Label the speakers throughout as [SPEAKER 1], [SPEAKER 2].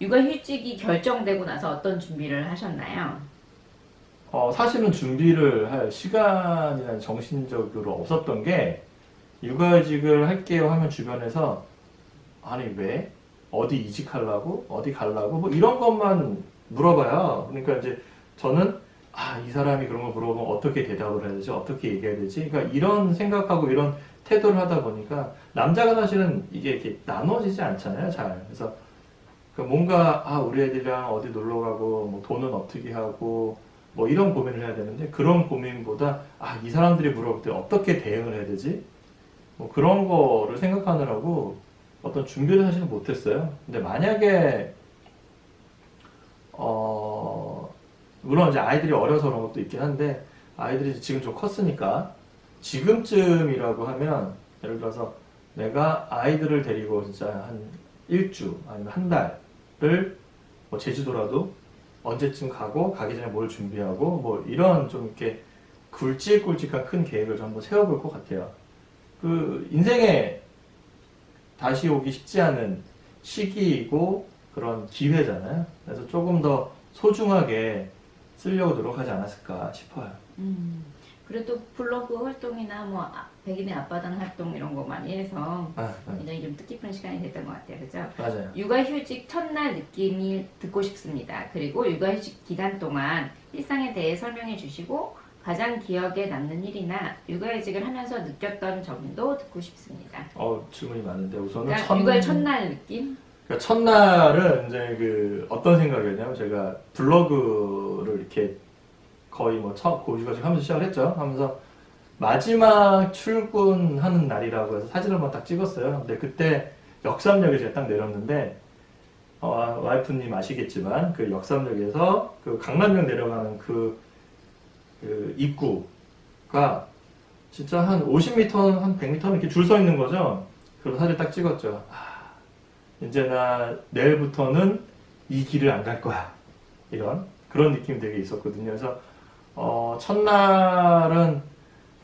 [SPEAKER 1] 육아휴직이 결정되고 나서 어떤 준비를 하셨나요?
[SPEAKER 2] 어, 사실은 준비를 할 시간이나 정신적으로 없었던 게 육아휴직을 할게요 하면 주변에서 아니 왜? 어디 이직하려고? 어디 가려고? 뭐 이런 것만 물어봐요. 그러니까 이제 저는 아, 이 사람이 그런 걸 물어보면 어떻게 대답을 해야 되지? 어떻게 얘기해야 되지? 그러니까 이런 생각하고 이런 태도를 하다 보니까 남자가 사실은 이게 이렇게 나눠지지 않잖아요, 잘. 그래서 그 뭔가 아, 우리 애들이랑 어디 놀러 가고 뭐 돈은 어떻게 하고 뭐 이런 고민을 해야 되는데 그런 고민보다 아, 이 사람들이 물어볼 때 어떻게 대응을 해야 되지? 뭐 그런 거를 생각하느라고 어떤 준비를 사실은 못했어요. 근데 만약에 어 물론 이제 아이들이 어려서 그런 것도 있긴 한데 아이들이 지금 좀 컸으니까 지금쯤이라고 하면 예를 들어서 내가 아이들을 데리고 진짜 한 일주 아니면 한 달 을뭐 제주도라도 언제쯤 가고 가기 전에 뭘 준비하고 뭐 이런 좀 이렇게 굵직굵직한 큰 계획을 좀 한번 세워볼 것 같아요. 그 인생에 다시 오기 쉽지 않은 시기이고 그런 기회잖아요. 그래서 조금 더 소중하게 쓰려고 노력하지 않았을까 싶어요.
[SPEAKER 1] 음, 그래도 블로그 활동이나 뭐 아- 백인의 앞바다는 활동 이런 거 많이 해서
[SPEAKER 2] 아, 아,
[SPEAKER 1] 굉장히 좀 뜻깊은 시간이 됐던 것 같아요. 그죠?
[SPEAKER 2] 맞아요.
[SPEAKER 1] 육아휴직 첫날 느낌이 듣고 싶습니다. 그리고 육아휴직 기간 동안 일상에 대해 설명해 주시고 가장 기억에 남는 일이나 육아휴직을 하면서 느꼈던 점도 듣고 싶습니다.
[SPEAKER 2] 어, 질문이 많은데 우선은
[SPEAKER 1] 그러니까
[SPEAKER 2] 첫,
[SPEAKER 1] 육아의 첫날 느낌?
[SPEAKER 2] 그러니까 첫날은 이제 그 어떤 생각이었냐면 제가 블로그를 이렇게 거의 뭐첫 고주가지고 하면서 시작을 했죠. 하면서 마지막 출근하는 날이라고 해서 사진을 한번 딱 찍었어요. 근데 그때 역삼역에 제가 딱 내렸는데 어, 와이프님 아시겠지만 그 역삼역에서 그 강남역 내려가는 그, 그 입구가 진짜 한 50m, 한 100m 이렇게 줄 서 있는 거죠. 그래서 사진 딱 찍었죠. 아, 이제 나 내일부터는 이 길을 안 갈 거야. 이런 그런 느낌이 되게 있었거든요. 그래서 어, 첫날은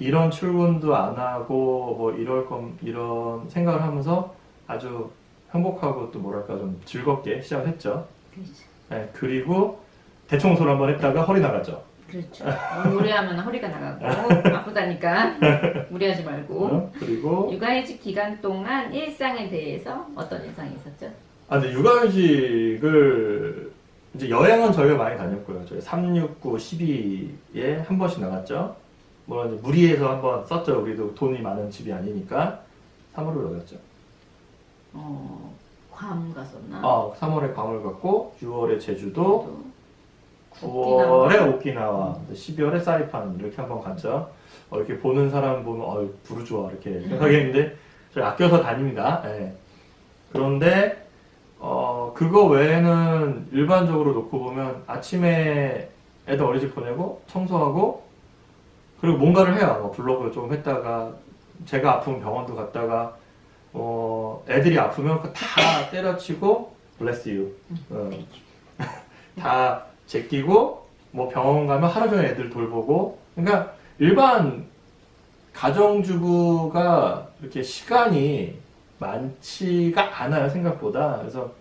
[SPEAKER 2] 이런 출근도 안 하고 뭐 이럴 건 이런 생각을 하면서 아주 행복하고 또 뭐랄까 좀 즐겁게 시작을 했죠.
[SPEAKER 1] 그렇죠.
[SPEAKER 2] 네, 그리고 대청소를 한번 했다가 허리 나갔죠.
[SPEAKER 1] 그렇죠. 너무 무리하면 허리가 나가고 아프다니까 무리하지 말고
[SPEAKER 2] 어? 그리고
[SPEAKER 1] 육아휴직 기간 동안 일상에 대해서 어떤 일상이 있었죠?
[SPEAKER 2] 아, 근데 육아휴직을 이제 여행은 저희가 많이 다녔고요. 저희 369, 12에 한 번씩 나갔죠. 물론 무리해서 한 번 썼죠. 우리도 돈이 많은 집이 아니니까 3월로 나갔죠.
[SPEAKER 1] 어, 괌 갔었나?
[SPEAKER 2] 아, 3월에 괌을 갔고 6월에 제주도,
[SPEAKER 1] 또
[SPEAKER 2] 9월에 오키나와, 12월에 사이판 이렇게 한 번 갔죠. 어, 이렇게 보는 사람 보면 어, 부르주아 이렇게 생각했는데 저희 아껴서 다닙니다. 예. 그런데 어, 그거 외에는 일반적으로 놓고 보면 아침에 애들 어린이집 보내고 청소하고 그리고 뭔가를 해요. 뭐 블로그 좀 했다가 제가 아프면 병원도 갔다가 어, 애들이 아프면 다 때려치고 bless you 어. 다 제끼고 뭐 병원 가면 하루 종일 애들 돌보고 그러니까 일반 가정주부가 이렇게 시간이 많지가 않아요 생각보다 그래서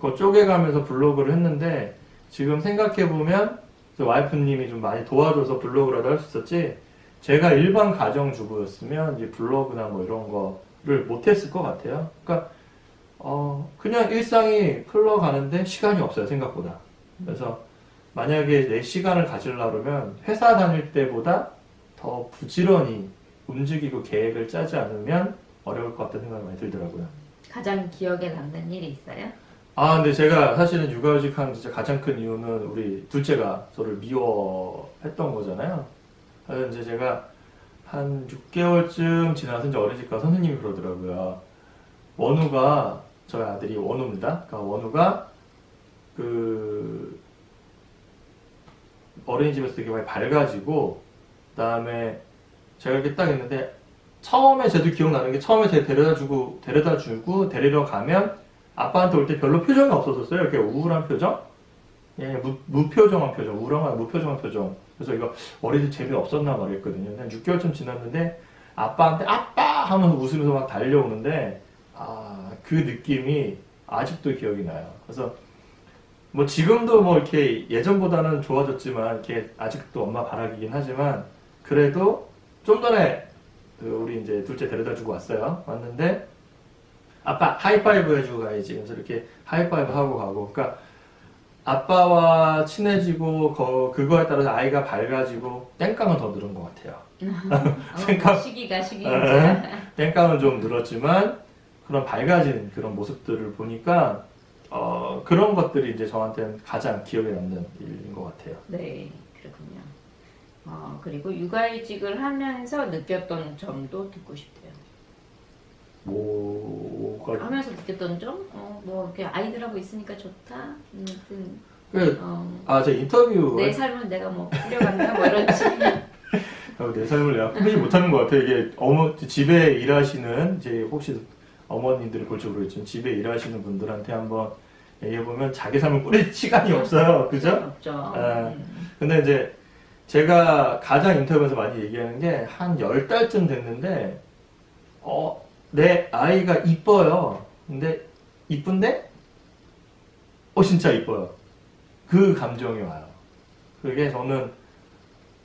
[SPEAKER 2] 그거 쪼개가면서 블로그를 했는데 지금 생각해보면 저 와이프님이 좀 많이 도와줘서 블로그라도 할 수 있었지 제가 일반 가정주부였으면 이제 블로그나 뭐 이런 거를 못했을 것 같아요 그러니까 어 그냥 일상이 흘러가는데 시간이 없어요 생각보다 그래서 만약에 내 시간을 가지려면 회사 다닐 때보다 더 부지런히 움직이고 계획을 짜지 않으면 어려울 것 같다는 생각이 많이 들더라고요.
[SPEAKER 1] 가장 기억에 남는 일이 있어요?
[SPEAKER 2] 아, 근데 제가 사실은 육아휴직 한 진짜 가장 큰 이유는 우리 둘째가 저를 미워했던 거잖아요. 그래서 이제 제가 한 6개월쯤 지나서 이제 어린이집 가 선생님이 그러더라고요. 원우가, 저희 아들이 원우입니다. 그러니까 원우가 그 어린이집에서 되게 많이 밝아지고, 그 다음에 제가 이렇게 딱 있는데, 처음에 저도 기억나는 게 처음에 제가 데려다 주고, 데려다 주고, 데리러 가면 아빠한테 올 때 별로 표정이 없었었어요. 이렇게 우울한 표정? 예, 무, 무표정한 표정, 우울한 무표정한 표정. 그래서 이거 어린이집 재미없었나 말했거든요. 한 6개월쯤 지났는데 아빠한테 아빠 하면서 웃으면서 막 달려오는데 아, 그 느낌이 아직도 기억이 나요. 그래서 뭐 지금도 뭐 이렇게 예전보다는 좋아졌지만 이렇게 아직도 엄마 바라기긴 하지만 그래도 좀 전에 그 우리 이제 둘째 데려다 주고 왔어요. 왔는데 아빠 하이파이브 해주고 가야지. 그래서 이렇게 하이파이브 하고 가고. 그러니까 아빠와 친해지고 거- 그거에 따라서 아이가 밝아지고 땡깡은 더 늘은 것 같아요.
[SPEAKER 1] 어,
[SPEAKER 2] 생각-
[SPEAKER 1] 시기가 시기인지.
[SPEAKER 2] 에, 땡깡은 좀 늘었지만 그런 밝아진 그런 모습들을 보니까 어, 그런 것들이 이제 저한테는 가장 기억에 남는 일인 것 같아요.
[SPEAKER 1] 네, 그렇군요. 어, 그리고 육아이직을 하면서 느꼈던 점도 듣고 싶대요.
[SPEAKER 2] 뭐 가
[SPEAKER 1] 하면서 느꼈던 점? 어, 뭐 이렇게 아이들하고 있으니까 좋다. 아무튼
[SPEAKER 2] 그,
[SPEAKER 1] 어,
[SPEAKER 2] 아, 제 인터뷰
[SPEAKER 1] 내 삶은 내가 뭐 꾸려간다 뭐 이런지.
[SPEAKER 2] 어, 내 삶을 내가 꾸미지 못하는 것 같아요. 이게 어머 집에 일하시는 이제 혹시 어머님들이 볼지 모르겠지만 집에 일하시는 분들한테 한번 얘기해 보면 자기 삶을 꾸릴 시간이 없어요. 그죠?
[SPEAKER 1] 없죠.
[SPEAKER 2] 아,
[SPEAKER 1] 음.
[SPEAKER 2] 근데 이제 제가 가장 인터뷰에서 많이 얘기하는 게 한 열 달쯤 됐는데 어, 내 아이가 이뻐요. 근데 이쁜데 어 진짜 이뻐요. 그 감정이 와요. 그게 저는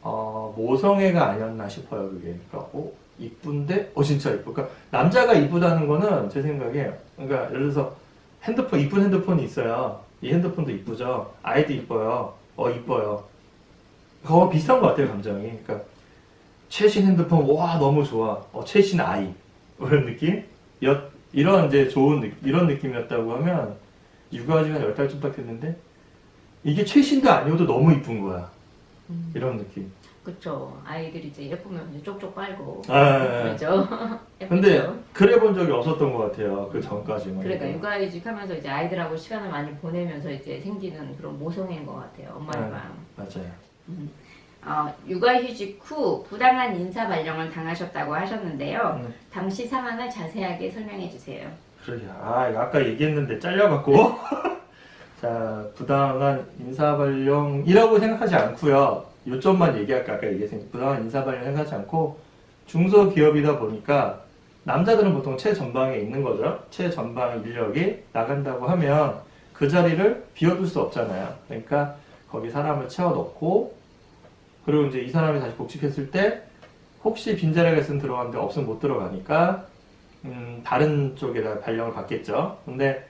[SPEAKER 2] 어, 모성애가 아니었나 싶어요. 그게 그러니까 어, 이쁜데 어 진짜 이뻐. 그러니까 남자가 이쁘다는 거는 제 생각에 그러니까 예를 들어서 핸드폰 이쁜 핸드폰이 있어요. 이 핸드폰도 이쁘죠. 아이도 이뻐요. 어 이뻐요. 그거 비슷한 것 같아요 감정이. 그러니까 최신 핸드폰 와 너무 좋아. 어 최신 아이 이런 느낌? 여- 이런 이제 좋은 느- 이런 느낌이었다고 하면 육아지가 열 달쯤 딱 됐는데 이게 최신도 아니어도 너무 이쁜 거야.
[SPEAKER 1] 음.
[SPEAKER 2] 이런 느낌.
[SPEAKER 1] 그쵸. 아이들이 이제 예쁘면 이제 쪽쪽 빨고.
[SPEAKER 2] 아,
[SPEAKER 1] 그렇죠.
[SPEAKER 2] 근데
[SPEAKER 1] 예쁘죠.
[SPEAKER 2] 그래 본 적이 없었던 것 같아요. 그 전까지만.
[SPEAKER 1] 그러니까
[SPEAKER 2] 해도.
[SPEAKER 1] 육아이직 하면서 이제 아이들하고 시간을 많이 보내면서 이제 생기는 그런 모성애인 것 같아요. 엄마의
[SPEAKER 2] 네.
[SPEAKER 1] 마음.
[SPEAKER 2] 맞아요.
[SPEAKER 1] 어, 육아휴직 후 부당한 인사 발령을 당하셨다고 하셨는데요.
[SPEAKER 2] 음.
[SPEAKER 1] 당시 상황을 자세하게 설명해 주세요.
[SPEAKER 2] 그러게. 아, 이거 아까 얘기했는데 잘려갖고. 자, 부당한 인사발령이라고 생각하지 않고요. 요점만 얘기할까? 아까 얘기했으니까. 부당한 인사발령 생각하지 않고 중소기업이다 보니까 남자들은 보통 최전방에 있는 거죠. 최전방 인력이 나간다고 하면 그 자리를 비워둘 수 없잖아요. 그러니까 거기 사람을 채워 넣고 그리고 이제 이 사람이 다시 복직했을 때 혹시 빈자리가 있으면 들어가는데 없으면 못 들어가니까 음, 다른 쪽에다 발령을 받겠죠. 근데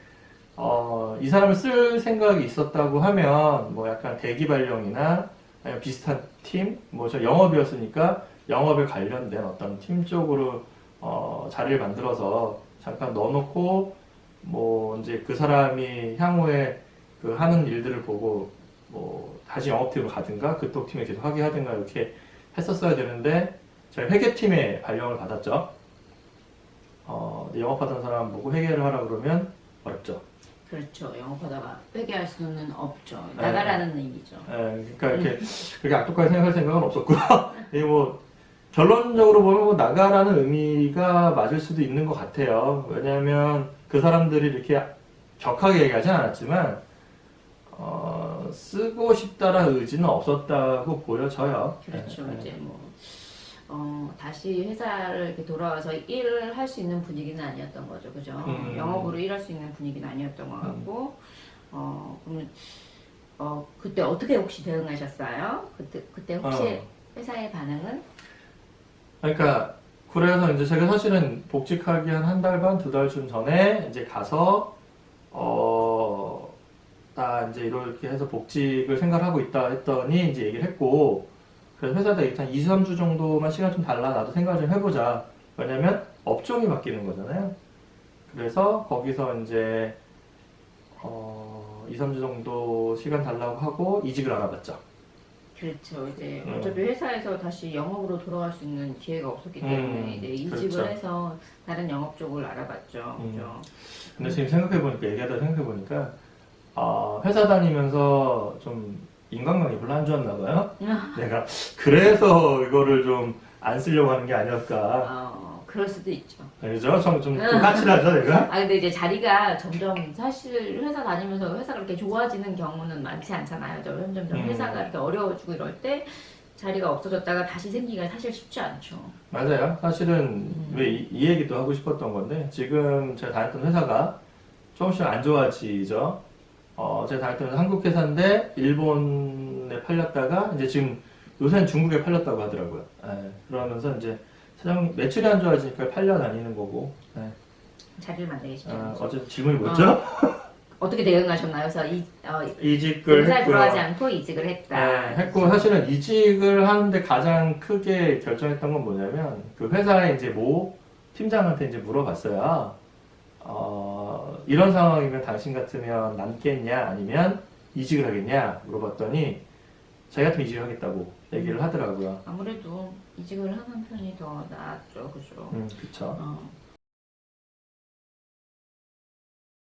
[SPEAKER 2] 어, 이 사람을 쓸 생각이 있었다고 하면 뭐 약간 대기 발령이나 아니면 비슷한 팀, 뭐 저 영업이었으니까 영업에 관련된 어떤 팀 쪽으로 어, 자리를 만들어서 잠깐 넣어놓고 뭐 이제 그 사람이 향후에 그 하는 일들을 보고 뭐 다시 영업팀으로 가든가 그쪽 팀에 계속 하게 하든가 이렇게 했었어야 되는데 제가 회계팀에 발령을 받았죠. 어, 영업하던 사람 보고 회계를 하라 그러면 어렵죠.
[SPEAKER 1] 그렇죠. 영업하다가 회개할 수는 없죠.
[SPEAKER 2] 네.
[SPEAKER 1] 나가라는 의미죠.
[SPEAKER 2] 예, 그러니까 이렇게 그렇게 악독하게 생각할 생각은 없었고요. 이게 뭐 결론적으로 보면 뭐 나가라는 의미가 맞을 수도 있는 것 같아요. 왜냐하면 그 사람들이 이렇게 격하게 얘기하진 않았지만 어, 쓰고 싶다라는 의지는 없었다고 보여져요.
[SPEAKER 1] 그렇죠.
[SPEAKER 2] 예, 예.
[SPEAKER 1] 이제 뭐 어, 다시 회사를 이렇게 돌아와서 일을 할 수 있는 분위기는 아니었던 거죠. 그죠?
[SPEAKER 2] 음.
[SPEAKER 1] 영업으로 일할 수 있는 분위기는 아니었던 것 같고 어, 그러면 어, 그때 어떻게 혹시 대응하셨어요? 그때 그때 혹시
[SPEAKER 2] 어.
[SPEAKER 1] 회사의 반응은
[SPEAKER 2] 그러니까 그래서 이제 제가 사실은 복직하기 한 한 달 반, 두 달쯤 전에 이제 가서 어, 나 이제 이렇게 해서 복직을 생각하고 있다 했더니 이제 얘기를 했고 그래서 회사에다 한 2, 3주 정도만 시간 좀 달라 나도 생각을 좀 해보자 왜냐면 업종이 바뀌는 거잖아요 그래서 거기서 이제 어, 2, 3주 정도 시간 달라고 하고 이직을 알아봤죠
[SPEAKER 1] 그렇죠. 이제
[SPEAKER 2] 음.
[SPEAKER 1] 어차피 회사에서 다시 영업으로 돌아갈 수 있는 기회가 없었기 때문에
[SPEAKER 2] 음,
[SPEAKER 1] 이제 이직을
[SPEAKER 2] 그렇죠.
[SPEAKER 1] 해서 다른 영업 쪽을 알아봤죠.
[SPEAKER 2] 음.
[SPEAKER 1] 그죠?
[SPEAKER 2] 근데 지금 생각해 보니까, 얘기하다 생각해 보니까, 아, 회사 다니면서 좀 인간관계 별로 안 좋았나 봐요. 내가 그래서 이거를 좀 안 쓰려고 하는 게 아니었까.
[SPEAKER 1] 어, 그럴 수도 있죠.
[SPEAKER 2] 그죠? 좀, 좀, 좀 까칠하죠, 내가?
[SPEAKER 1] 아 근데 이제 자리가 점점 사실 회사 다니면서 회사가 그렇게 좋아지는 경우는 많지 않잖아요. 점점 점
[SPEAKER 2] 음.
[SPEAKER 1] 회사가 이렇게 어려워지고 이럴 때 자리가 없어졌다가 다시 생기기가 사실 쉽지 않죠.
[SPEAKER 2] 맞아요. 사실은
[SPEAKER 1] 음.
[SPEAKER 2] 왜이 얘기도 하고 싶었던 건데, 지금 제가 다녔던 회사가 조금씩 안 좋아지죠. 어, 제가 다녔던 한국 회사인데 일본에 팔렸다가 이제 지금 요새는 중국에 팔렸다고 하더라고요. 예, 그러면서 이제 사장 매출이 안 좋아지니까 팔려 다니는 거고. 예.
[SPEAKER 1] 자리를 만들기 쉽지
[SPEAKER 2] 아,
[SPEAKER 1] 않죠.
[SPEAKER 2] 어쨌든 질문이 뭐죠?
[SPEAKER 1] 어떻게 대응하셨나요? 그래서 이, 어,
[SPEAKER 2] 이직을 했고요.
[SPEAKER 1] 들어가지 않고 이직을 했다.
[SPEAKER 2] 네, 했고 사실은 이직을 하는데 가장 크게 결정했던 건 뭐냐면 그 회사의 이제 모 팀장한테 이제 물어봤어요. 어, 이런 상황이면 당신 같으면 남겠냐 아니면 이직을 하겠냐 물어봤더니 자기 같으면 이직을 하겠다고 얘기를 하더라고요.
[SPEAKER 1] 아무래도 이직을 하는 편이 더 낫죠, 그죠?
[SPEAKER 2] 음, 그쵸.
[SPEAKER 1] 어,